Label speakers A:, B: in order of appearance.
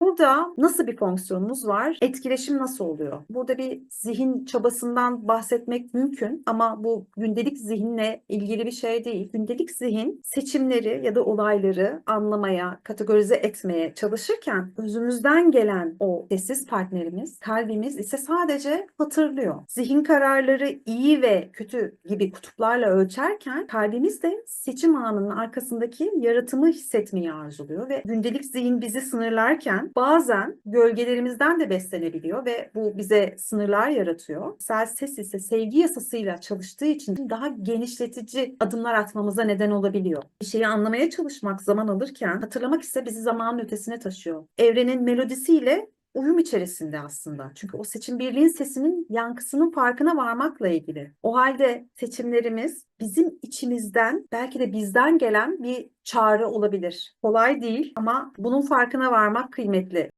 A: Burada nasıl bir fonksiyonumuz var? Etkileşim nasıl oluyor? Burada bir zihin çabasından bahsetmek mümkün ama bu gündelik zihinle ilgili bir şey değil. Gündelik zihin seçimleri ya da olayları anlamaya, kategorize etmeye çalışırken özümüzden gelen o sessiz partnerimiz, kalbimiz ise sadece hatırlıyor. Zihin kararları iyi ve kötü gibi kutuplarla ölçerken kalbimiz de seçim anının arkasındaki yaratımı hissetmeyi arzuluyor ve gündelik zihin bizi sınırlarken bazen gölgelerimizden de beslenebiliyor ve bu bize sınırlar yaratıyor. Sel ses ise sevgi yasasıyla çalıştığı için daha genişletici adımlar atmamıza neden olabiliyor. Bir şeyi anlamaya çalışmak zaman alırken hatırlamak ise bizi zamanın ötesine taşıyor. Evrenin melodisiyle uyum içerisinde aslında. Çünkü o seçim birliğin sesinin yankısının farkına varmakla ilgili. O halde seçimlerimiz bizim içimizden belki de bizden gelen bir çağrı olabilir. Kolay değil ama bunun farkına varmak kıymetli.